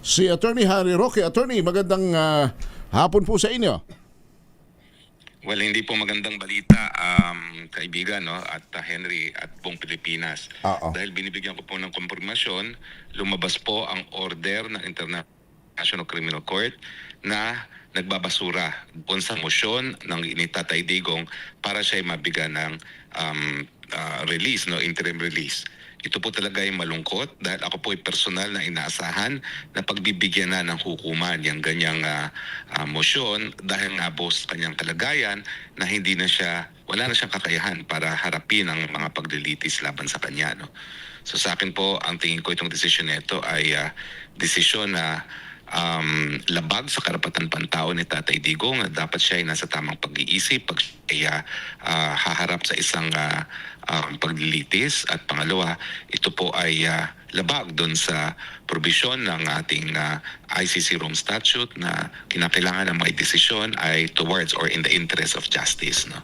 si Attorney Harry Roque. Attorney, magandang ah, hapon po sa inyo. Well, hindi po magandang balita, um, kaibigan, no? at uh, Henry at buong Pilipinas. Oo. Dahil binibigyan ko po ng konfirmasyon, lumabas po ang order ng International Criminal Court na nagbabasura doon sa motion ng ni Tatay Digong para siya ay mabigyan ng um, uh, release, no? interim release. Ito po talaga ay malungkot dahil ako po ay personal na inaasahan na pagbibigyan na ng hukuman yung ganyang ah, ah, motion dahil nga po sa kanyang kalagayan na hindi na siya, wala na siyang kakayahan para harapin ang mga paglilitis laban sa kanya. No? So sa akin po, ang tingin ko itong desisyon nito ay ah, desisyon na um, labag sa karapatan pantao ni Tatay Digong dapat siya ay nasa tamang pag-iisip pag siya ah, haharap sa isang ah, um, paglilitis. At pangalawa ito po ay ah, labag doon sa probisyon ng ating ah, ICC Rome Statute na kinakailangan ng mga desisyon ay towards or in the interest of justice no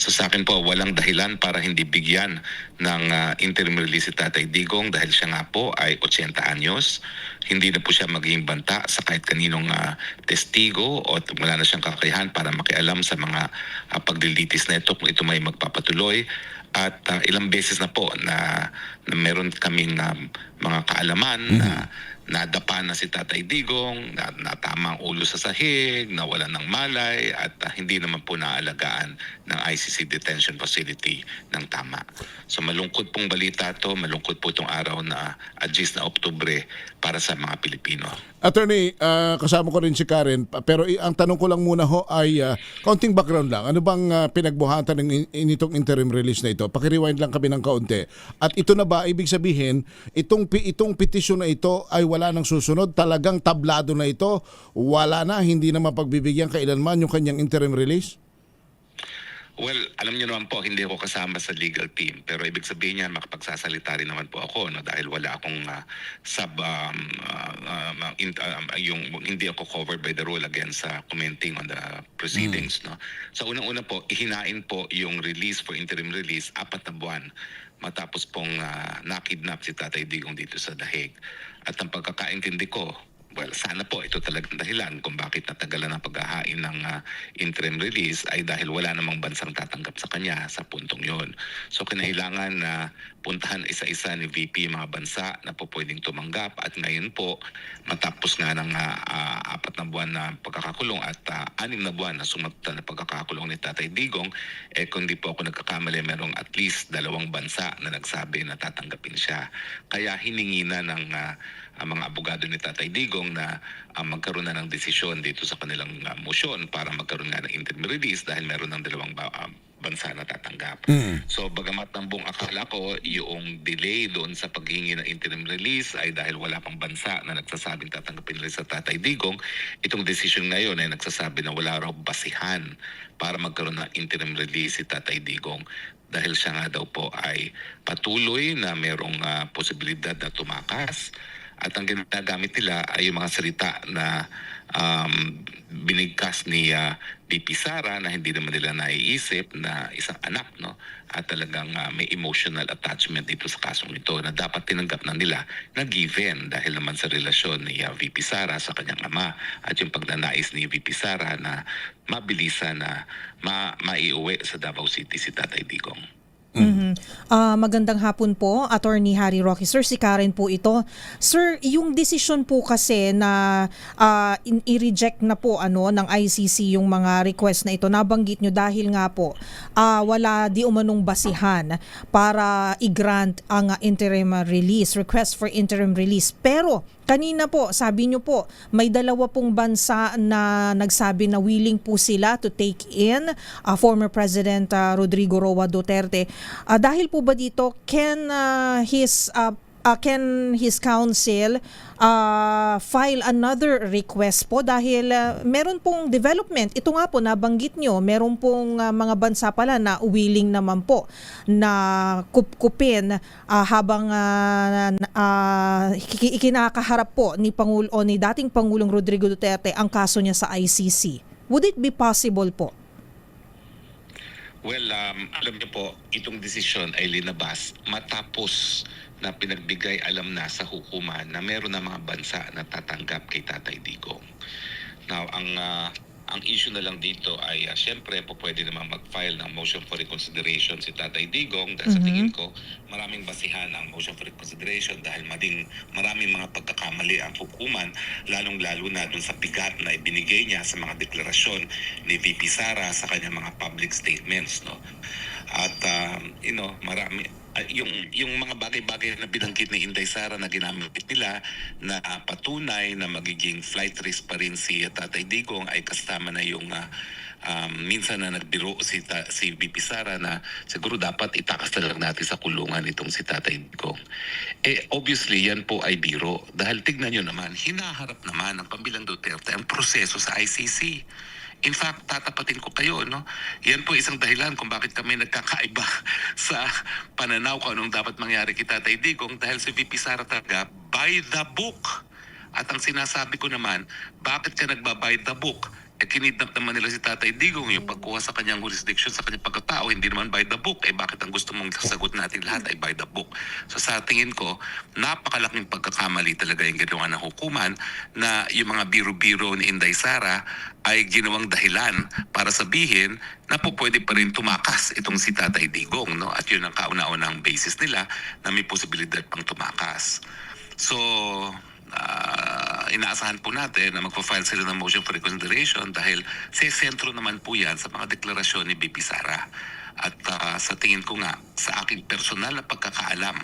So sa akin po, walang dahilan para hindi bigyan ng ah, interim release si Tatay Digong dahil siya nga po ay 80 anyos. Hindi na po siya magiging banta sa kahit kaninong ah, testigo o wala na siyang kakayahan para makialam sa mga ah, paglilitis na ito kung ito may magpapatuloy. At ah, ilang beses na po na, na meron kaming ah, mga kaalaman na nadapa na si Tatay Digong, na, natama ulo sa sahig, nawala ng malay, at ah, hindi naman po naalagaan ng ICC detention facility ng tama. So malungkot pong balita to, malungkot po itong araw na Agis na Oktubre para sa mga Pilipino. Attorney, ah, kasama ko rin si Karen, pero ang tanong ko lang muna ho ay ah, kaunting background lang. Ano bang ah, pinagbuhatan ng in- in- itong interim release na ito? Pakirewind lang kami ng kaunti. At ito na ba, ibig sabihin, itong, itong petition na ito ay wala nang susunod? Talagang tablado na ito? Wala na, hindi na mapagbibigyan kailanman yung kanyang interim release? Well, alam niyo naman po, hindi ako kasama sa legal team. Pero ibig sabihin niya, makapagsasalita rin naman po ako no, dahil wala akong ah, sub, um, ah, ah, in- ah, yung, hindi ako covered by the rule against ah, commenting on the proceedings. No? So unang-una po, ihinain po yung release for interim release apat na buwan matapos pong ah, nakidnap si Tatay Digong dito sa Dahig. At ang pagkakaintindi ko, Well, sana po ito talagang dahilan kung bakit natagalan ang paghahain ng ah, interim release ay dahil wala namang bansang tatanggap sa kanya sa puntong yon. So kinailangan na puntahan isa-isa ni VP mga bansa na po pwedeng tumanggap at ngayon po matapos nga ng ah, ah, apat na buwan na pagkakakulong at ah, anim na buwan na sumunod na pagkakakulong ni Tatay Digong eh kung di po ako nagkakamali merong at least dalawang bansa na nagsabi na tatanggapin siya. Kaya hiningi na ng ah, ang mga abogado ni Tatay Digong na ah, magkaroon na ng desisyon dito sa kanilang ah, motion para magkaroon nga ng interim release dahil meron ng dalawang ba- ah, bansa na tatanggap. So bagamat ng buong akala ko yung delay doon sa paghingi ng interim release ay dahil wala pang bansa na nagsasabing tatanggapin nila sa Tatay Digong, itong decision ngayon ay nagsasabi na wala raw basihan para magkaroon ng interim release si Tatay Digong. Dahil siya nga daw po ay patuloy na merong ah, posibilidad na tumakas at ang ginagamit nila ay yung mga salita na um, binigkas ni uh, BP Sara na hindi naman nila naiisip na isang anak no at talagang ah, may emotional attachment dito sa kasong ito na dapat tinanggap na nila na given dahil naman sa relasyon ni ah, VP Sara sa kanyang ama at yung pagnanais ni VP Sara na mabilisan na ma maiuwi sa Davao City si Tatay Digong. Mhm. Ah, magandang hapon po, Attorney Harry Roque. Sir, si Karen po ito. Sir, yung decision po kasi na in- i-reject na po ano ng ICC yung mga request na ito, nabanggit nyo dahil nga po ah, wala di umanong basihan para i-grant ang interim release, request for interim release. Pero Kanina po, sabi nyo po, may dalawa pong bansa na nagsabi na willing po sila to take in uh, former President uh, Rodrigo Roa Duterte. Uh, dahil po ba dito, can uh, his uh, uh, can his council uh, file another request po dahil uh, meron pong development. Ito nga po, nabanggit nyo, meron pong uh, mga bansa pala na willing naman po na kupkupin uh, habang uh, uh, iki- ikinakaharap po ni Pangulo ni dating Pangulong Rodrigo Duterte ang kaso niya sa ICC. Would it be possible po? Well, um, alam niyo po, itong desisyon ay linabas matapos na pinagbigay alam na sa hukuman na meron na mga bansa na tatanggap kay Tatay Digong. Now, ang ah, ang issue na lang dito ay uh, syempre po pwede naman mag-file ng motion for reconsideration si Tatay Digong dahil sa Mhm. tingin ko maraming basihan ang motion for reconsideration dahil mading maraming mga pagkakamali ang hukuman lalong-lalo na dun sa bigat na ibinigay niya sa mga deklarasyon ni VP Sara sa kanyang mga public statements no at um, you know marami ah, yung yung mga bagay-bagay na binanggit ni Inday Sara na ginamit nila na ah, patunay na magiging flight risk pa rin si Tatay Digong ay kasama na yung ah, um, minsan na nagbiro si, ta, si VP Sara na siguro dapat itakas na lang natin sa kulungan itong si Tatay Digong. Eh obviously yan po ay biro dahil tignan nyo naman, hinaharap naman ng pambilang Duterte ang proseso sa ICC. In fact, tatapatin ko kayo, no? Yan po isang dahilan kung bakit kami nagkakaiba sa pananaw kung anong dapat mangyari kay Tatay Digong dahil si VP Sara talaga by the book. At ang sinasabi ko naman, bakit ka nagba-by the book? Eh, kinidnap naman nila si Tatay Digong yung pagkuha sa kanyang jurisdiction sa kanyang pagkatao, hindi naman by the book. Eh, bakit ang gusto mong sagot natin lahat ay by the book? So sa tingin ko, napakalaking pagkakamali talaga yung ginawa ng hukuman na yung mga biro-biro ni Inday Sara ay ginawang dahilan para sabihin na po pwede pa rin tumakas itong si Tatay Digong. No? At yun ang kauna-unang basis nila na may posibilidad pang tumakas. So, ah, inaasahan po natin na magpa-file sila ng motion for reconsideration dahil sa sentro naman po yan sa mga deklarasyon ni BP Sara. At ah, sa tingin ko nga, sa aking personal na pagkakaalam,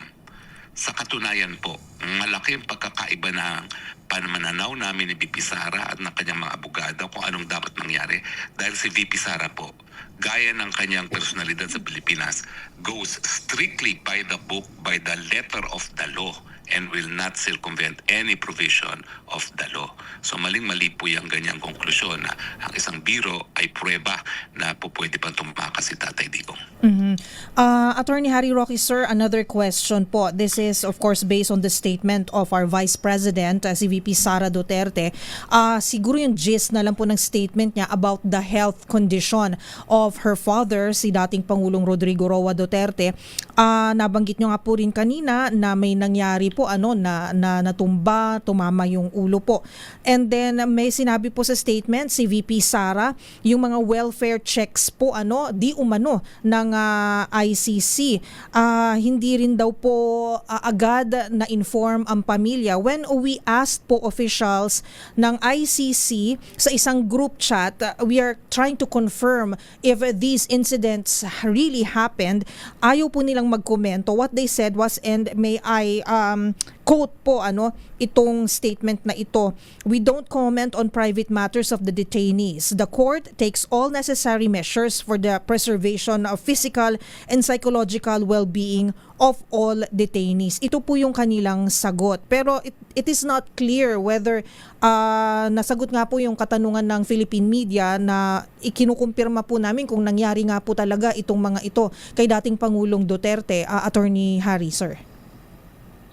sa katunayan po, malaki ang pagkakaiba ng panananaw namin ni VP Sara at ng kanyang mga abogado kung anong dapat mangyari dahil si VP Sara po, gaya ng kanyang personalidad sa Pilipinas, goes strictly by the book, by the letter of the law and will not circumvent any provision of the law. So maling-mali po yung ganyang konklusyon na ang isang biro ay prueba na po pwede pang tumakas si Tatay Digong. Mhm. Uh, Attorney Harry Roque, sir, another question po. This is, of course, based on the statement of our Vice President, uh, si VP Sara Duterte. Uh, siguro yung gist na lang po ng statement niya about the health condition of her father, si dating Pangulong Rodrigo Roa Duterte. Uh, nabanggit nyo nga po rin kanina na may nangyari po ano na, na natumba, tumama yung ulo po. And then may sinabi po sa statement si VP Sara, yung mga welfare checks po ano, di umano ng ah, ICC. Ah, hindi rin daw po ah, agad na inform ang pamilya. When we asked po officials ng ICC sa isang group chat, ah, we are trying to confirm if these incidents really happened. Ayaw po nilang magkomento. What they said was, and may I um, quote po ano itong statement na ito. We don't comment on private matters of the detainees. The court takes all necessary measures for the preservation of physical and psychological well-being of all detainees. Ito po yung kanilang sagot. Pero it, it is not clear whether ah, nasagot nga po yung katanungan ng Philippine media na ikinukumpirma po namin kung nangyari nga po talaga itong mga ito kay dating Pangulong Duterte ah, Attorney Harry sir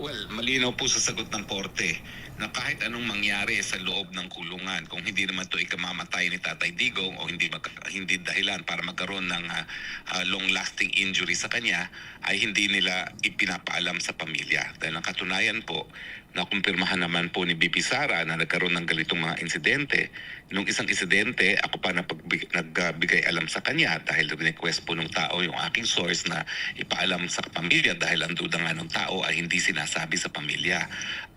Well, malinaw po sa sagot ng korte na kahit anong mangyari sa loob ng kulungan, kung hindi naman ito ikamamatay ni Tatay Digong o hindi, magka- hindi dahilan para magkaroon ng ah, ah, long-lasting injury sa kanya, ay hindi nila ipinapaalam sa pamilya. Dahil ang katunayan po, nakumpirmahan naman po ni BP Sara na nagkaroon ng ganitong mga insidente. Nung isang insidente, ako pa nagbigay, nagbigay alam sa kanya dahil request po ng tao yung aking source na ipaalam sa pamilya dahil ang duda nga ng tao ay hindi sinasabi sa pamilya.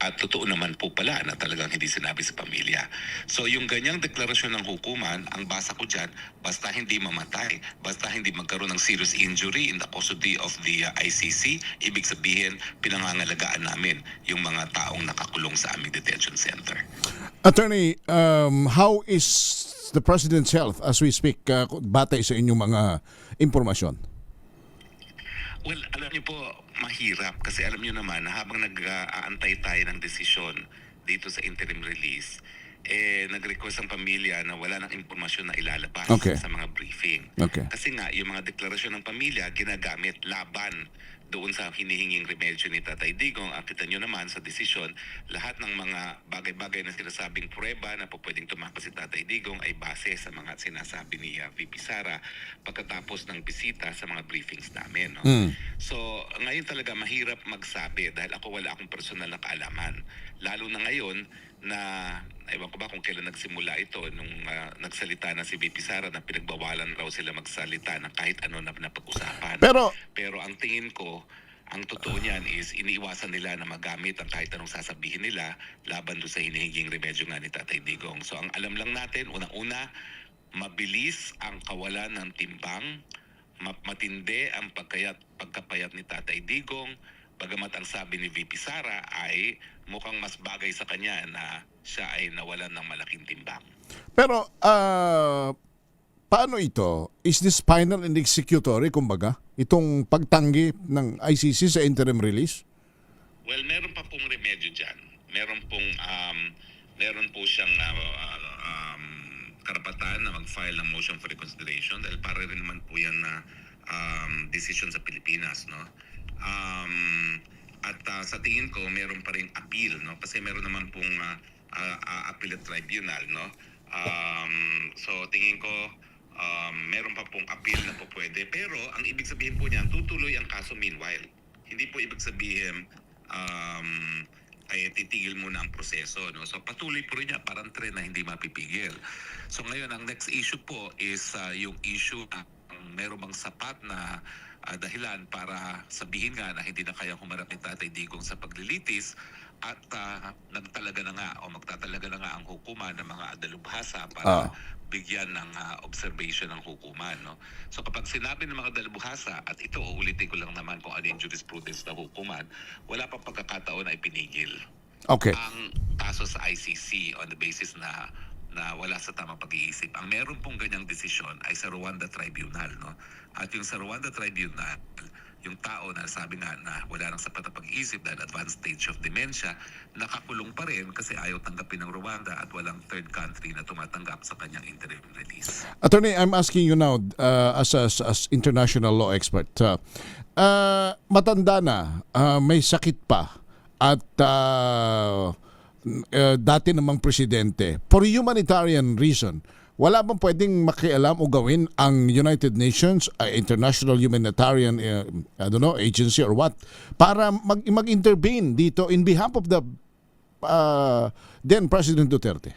At totoo naman po pala na talagang hindi sinabi sa pamilya. So yung ganyang deklarasyon ng hukuman, ang basa ko dyan, basta hindi mamatay, basta hindi magkaroon ng serious injury in the custody of the uh, ICC, ibig sabihin pinangangalagaan namin yung mga taong nakakulong sa aming detention center. Attorney, um, how is the President's health as we speak uh, batay sa inyong mga impormasyon? Well, alam niyo po, mahirap kasi alam niyo naman na habang nag-aantay tayo ng desisyon dito sa interim release, eh, nag-request ang pamilya na wala ng impormasyon na ilalabas Okay. sa mga briefing. Okay. Kasi nga, yung mga deklarasyon ng pamilya ginagamit laban doon sa hinihinging remedyo ni Tatay Digong, ang kita nyo naman sa desisyon, lahat ng mga bagay-bagay na sinasabing prueba na po pwedeng tumakas si Tatay Digong ay base sa mga sinasabi ni uh, VP Sara pagkatapos ng bisita sa mga briefings namin. No? Mm. So, ngayon talaga mahirap magsabi dahil ako wala akong personal na kaalaman. Lalo na ngayon na ewan ko ba kung kailan nagsimula ito nung ah, nagsalita na si VP Sara na pinagbawalan raw sila magsalita ng kahit ano na napag-usapan. Pero Pero ang tingin ko, ang totoo niyan is iniiwasan nila na magamit ang kahit anong sasabihin nila laban doon sa hinihinging remedyo nga ni Tatay Digong. So ang alam lang natin, unang-una, mabilis ang kawalan ng timbang, ma- matindi ang pagkayat, pagkapayat ni Tatay Digong, bagamat ang sabi ni VP Sara ay mukhang mas bagay sa kanya na siya ay nawalan ng malaking timbang. pero ah paano ito? Is this final and executory kumbaga? Itong pagtanggi ng ICC sa interim release? Well, meron pa pong remedyo dyan. Meron pong, um, meron po siyang uh, um, karapatan na mag-file ng motion for reconsideration dahil para rin naman po yan na um, decision sa Pilipinas, no? Um, at uh, sa tingin ko, meron pa rin appeal, no? Kasi meron naman pong uh, uh, uh, appellate tribunal, no? Um, so tingin ko, um, meron pa pong appeal na po pwede. Pero ang ibig sabihin po niyan, tutuloy ang kaso meanwhile. Hindi po ibig sabihin um, ay titigil muna ang proseso. No? So patuloy po rin niya, parang tren na hindi mapipigil. So ngayon, ang next issue po is uh, yung issue na um, meron bang sapat na uh, dahilan para sabihin nga na hindi na kayang humarap ni Tatay Digong sa paglilitis at uh, nagtalaga na nga o magtatalaga na nga ang hukuman ng mga dalubhasa para Ah. bigyan ng ah, observation ng hukuman. No? So kapag sinabi ng mga dalubhasa, at ito uulitin ko lang naman kung ano yung jurisprudence na hukuman, wala pa pagkakataon na ipinigil Okay. ang kaso sa ICC on the basis na na wala sa tamang pag-iisip. Ang meron pong ganyang desisyon ay sa Rwanda Tribunal. No? At yung sa Rwanda Tribunal, yung tao na sabi nga na wala nang sapat na pag-iisip dahil advanced stage of dementia, nakakulong pa rin kasi ayaw tanggapin ng Rwanda at walang third country na tumatanggap sa kanyang interim release. Attorney, I'm asking you now uh, as, as as international law expert. Uh, uh, matanda na, uh, may sakit pa at uh, uh, dati namang presidente. For humanitarian reason, wala bang pwedeng makialam o gawin ang United Nations, uh, International Humanitarian uh, I don't know, agency or what para mag mag-intervene dito in behalf of the uh, then President Duterte?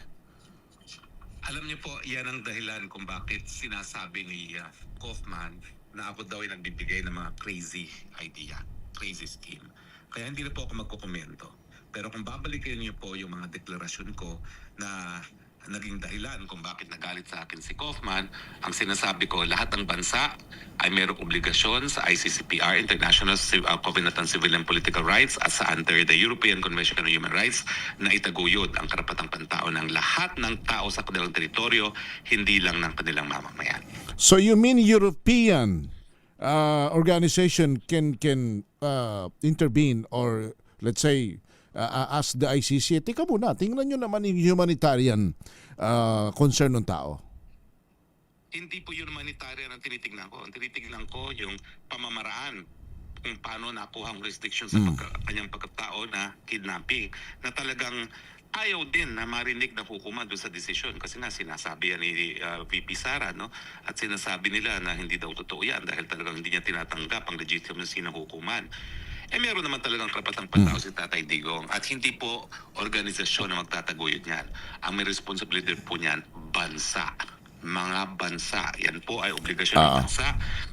Alam niyo po, yan ang dahilan kung bakit sinasabi ni uh, Kaufman na ako daw ay nagbibigay ng mga crazy idea, crazy scheme. Kaya hindi na po ako magkukomento. Pero kung babalikan niyo po yung mga deklarasyon ko na naging dahilan kung bakit nagalit sa akin si Kaufman, ang sinasabi ko, lahat ng bansa ay mayroong obligasyon sa ICCPR, International uh, Covenant on Civil and Political Rights, at sa under the European Convention on Human Rights na itaguyod ang karapatang pantao ng lahat ng tao sa kanilang teritoryo, hindi lang ng kanilang mamamayan. So you mean European uh, organization can can uh, intervene or let's say uh, ask the ICC, tika muna, tingnan nyo naman yung humanitarian uh, concern ng tao. hindi po yun humanitarian ang tinitignan ko. Ang tinitignan ko yung pamamaraan kung paano nakuha ang restriction sa pagka, kanyang pagkatao na kidnapping na talagang ayaw din na marinig na hukuman doon sa desisyon. Kasi nga sinasabi yan ni uh, VP Sara no? At sinasabi nila na hindi daw totoo yan dahil talagang hindi niya tinatanggap ang legitimacy ng hukuman eh meron naman talagang karapatang pantao si Tatay Digong at hindi po organisasyon na magtataguyod niyan. Ang may responsibility po niyan, bansa. Mga bansa. Yan po ay obligasyon ng Ah. bansa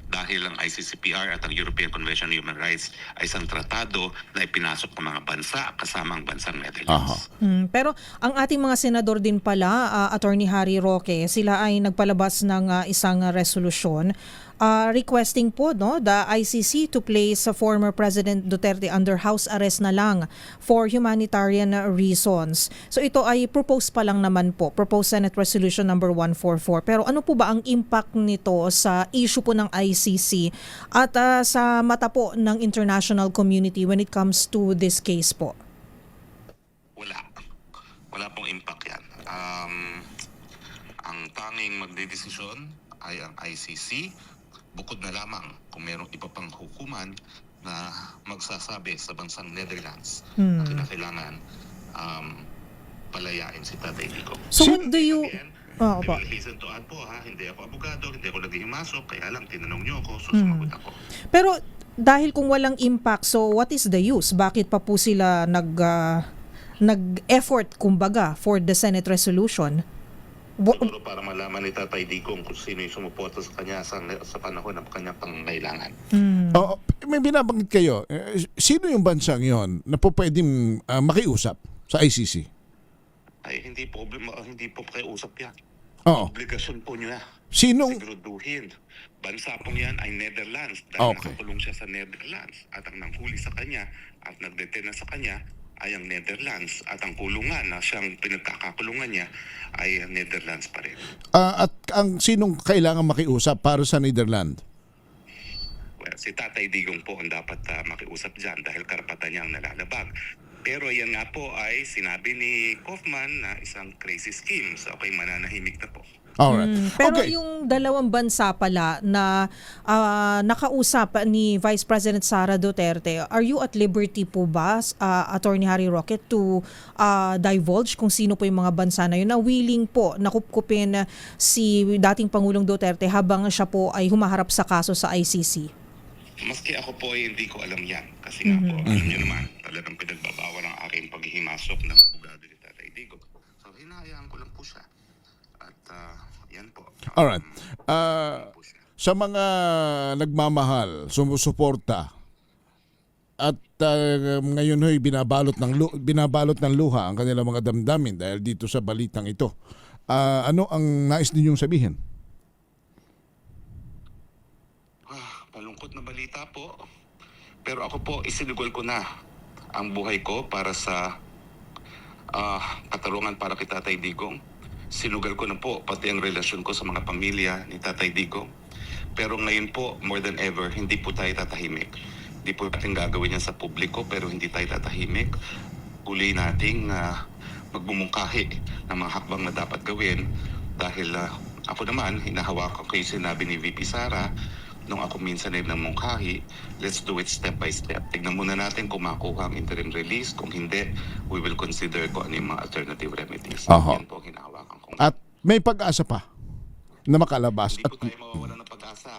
dahil ang ICCPR at ang European Convention on Human Rights ay isang tratado na ipinasok ng mga bansa kasama ang bansang Netherlands. Mm, pero ang ating mga senador din pala, ah, Attorney Harry Roque, sila ay nagpalabas ng ah, isang resolusyon ah, requesting po no the ICC to place former President Duterte under house arrest na lang for humanitarian reasons. So ito ay propose pa lang naman po, proposed Senate Resolution number 144. Pero ano po ba ang impact nito sa issue po ng ICC at ah, sa mata po ng international community when it comes to this case po? Wala. Wala pong impact yan. Um, ang tanging magdedesisyon ay ang ICC bukod na lamang kung mayroong iba pang hukuman na magsasabi sa bansang Netherlands Hmm. na kinakailangan um, palayain si Tatay Dico. So what do you... Again, Oo I po. will hasten to add po ha, hindi ako abogado, hindi ako naghihimasok, kaya lang tinanong niyo ako, so Hmm. sumagot ako. Pero dahil kung walang impact, so what is the use? Bakit pa po sila nag ah, nag-effort kumbaga for the Senate resolution? Wa- Siguro para malaman ni Tatay Digong kung sino yung sumuporta sa kanya sa, sa panahon ng kanyang pangangailangan. Hmm. Oo, may binabanggit kayo. Eh, Sino yung bansang yon na po pwedeng ah, makiusap sa ICC? Ay, hindi po, hindi po kayo usap yan. Oo. Obligasyon po niya. Sinong Siguraduhin. Bansa pong yan ay Netherlands dahil Okay. nakakulong siya sa Netherlands at ang nanghuli sa kanya at nagdetena sa kanya ay ang Netherlands at ang kulungan na siyang pinagkakakulungan niya ay ang Netherlands pa rin. ah, at ang sinong kailangan makiusap para sa Netherlands? Well, si Tatay Digong po ang dapat ah, makiusap dyan dahil karapatan niya ang nalalabag. Pero yan nga po ay sinabi ni Kaufman na isang crazy scheme. So okay, mananahimik na po. Alright. Mm, pero okay. yung dalawang bansa pala na ah, nakausap ni Vice President Sara Duterte, are you at liberty po ba, ah, Attorney Harry Roque, to ah, divulge kung sino po yung mga bansa na yun na willing po nakupkupin si dating Pangulong Duterte habang siya po ay humaharap sa kaso sa ICC? Maski ako po ay hindi ko alam yan. Kasi nga po, alam niyo naman, talagang pinagbabawal ang aking paghihimasok ng abogado ni Tatay Digo. So, hinahayaan ko lang po siya. At ah, yan po. Alright. Um, Ah, sa mga nagmamahal, sumusuporta, at ah, ngayon ho'y binabalot ng binabalot ng luha ang kanilang mga damdamin dahil dito sa balitang ito. Ah, ano ang nais ninyong sabihin? Ah, malungkot na balita po. Pero ako po, isinugol ko na ang buhay ko para sa ah, katarungan para kay Tatay Digong. Sinugal ko na po pati ang relasyon ko sa mga pamilya ni Tatay Digong. Pero ngayon po, more than ever, hindi po tayo tatahimik. Hindi po natin gagawin yan sa publiko pero hindi tayo tatahimik. Uli nating ah, magbumungkahi ng mga hakbang na dapat gawin dahil ah, ako naman, hinahawakan ko yung sinabi ni VP Sara nung ako minsan ay namungkahi, let's do it step by step. Tignan muna natin kung makuha ang interim release. Kung hindi, we will consider kung ano yung mga alternative remedies. Aha. Yan po ang hinahawakan. At may pag-asa pa na makalabas. Hindi At, po tayo mawawala ng pag-asa.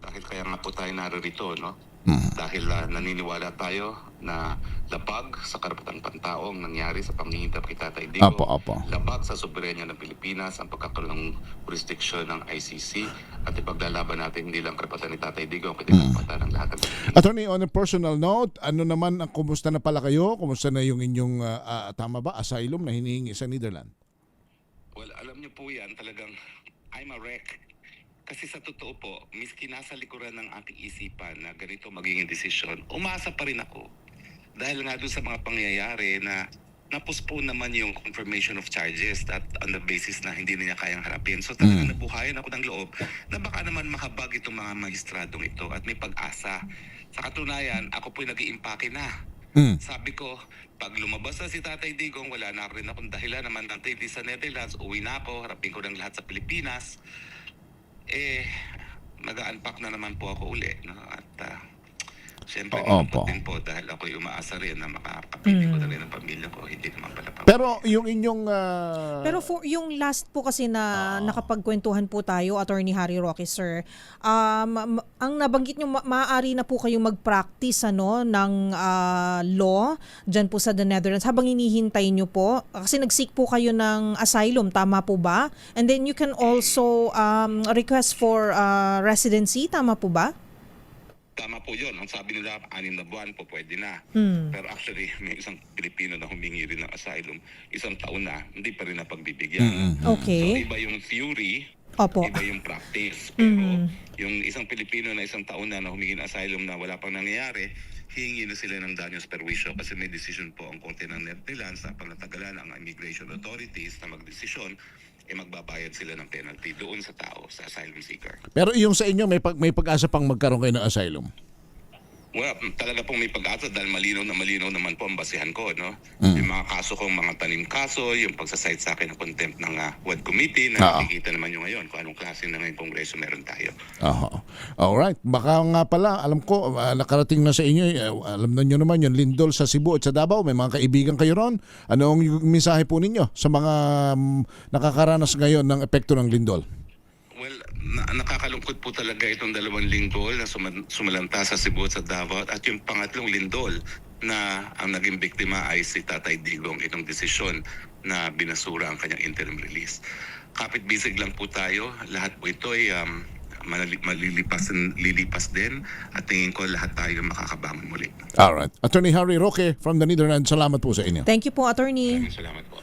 Dahil kaya nga po tayo narito, no? Mhm. Dahil ah, naniniwala tayo na labag sa karapatang pantao ang nangyari sa pangingintap kay Tatay Digo. Apo, apo. Labag sa soberenya ng Pilipinas ang pagkakaroon ng jurisdiction ng ICC at ipaglalaban natin hindi lang karapatan ni Tatay Digo, kundi Mm. karapatan ng lahat ng Pilipino. Attorney, on a personal note, ano naman, ang kumusta na pala kayo? Kumusta na yung inyong, ah, ah, tama ba, asylum na hinihingi sa Netherlands? Well, alam niyo po yan, talagang I'm a wreck. Kasi sa totoo po, miski nasa likuran ng aking isipan na ganito magiging desisyon, umasa pa rin ako. Dahil nga doon sa mga pangyayari na napospone naman yung confirmation of charges at on the basis na hindi na niya kayang harapin. So talagang nabuhayan ako ng loob na baka naman makabag itong mga magistradong ito at may pag-asa. Sa katunayan, ako po'y nag iimpake na. Mm. Sabi ko, pag lumabas na si Tatay Digong, wala na rin akong dahilan na manatili sa Netherlands, uwi na ako, harapin ko ng lahat sa Pilipinas. Eh, mag-unpack na naman po ako uli. No? At uh, Siyempre, Oo po. din po dahil ako'y umaasa rin na makakapiling ko na rin ang pamilya ko. Hindi naman pala pa. Pero yung inyong... ah, Pero for yung last po kasi na nakapagkwentuhan po tayo, Attorney Harry Roque, sir, um, ma- ang nabanggit nyo, ma- maaari na po kayong mag-practice ano, ng ah, law dyan po sa the Netherlands habang hinihintay nyo po. Kasi nag-seek po kayo ng asylum, tama po ba? And then you can also um, request for ah, residency, tama po ba? Tama po yun. Ang sabi nila, anim na buwan po pwede na. Hmm. Pero actually, may isang Pilipino na humingi rin ng asylum. Isang taon na, hindi pa rin napagbibigyan. So, Okay. iba yung theory, Opo. iba yung practice. Pero Mm. yung isang Pilipino na isang taon na na humingi ng asylum na wala pang nangyayari, hihingi na sila ng danyos perwisyo kasi may decision po ang Korte ng Netherlands na pag natagalan ang immigration authorities na magdesisyon, eh magbabayad sila ng penalty doon sa tao, sa asylum seeker. Pero yung sa inyo, may, pag, may pag-asa pang magkaroon kayo ng asylum? Well, talaga pong may pag-asa dahil malinaw na malinaw naman po ang basihan ko, no? Mm. Yung mga kaso kong mga tanim kaso, yung pagsasite sa akin ng contempt ng uh, WAD committee Oo. na nakikita naman nyo ngayon kung anong klase na ngayong kongreso meron tayo. Aha. Alright. Baka nga pala, alam ko, ah, nakarating na sa inyo, eh, alam na nyo naman yun, Lindol sa Cebu at sa Davao, may mga kaibigan kayo ron. Anong mensahe po ninyo sa mga mm, nakakaranas ngayon ng epekto ng Lindol? Na- nakakalungkot po talaga itong dalawang lindol na suman- sumalanta sa Cebu at sa Davao at yung pangatlong lindol na ang naging biktima ay si Tatay Digong itong desisyon na binasura ang kanyang interim release. Kapit bisig lang po tayo. Lahat po ito ay um, malilipas, lilipas din at tingin ko lahat tayo makakabangon muli. Alright. Attorney Harry Roque from the Netherlands, salamat po sa inyo. Thank you po, attorney. Salamat po.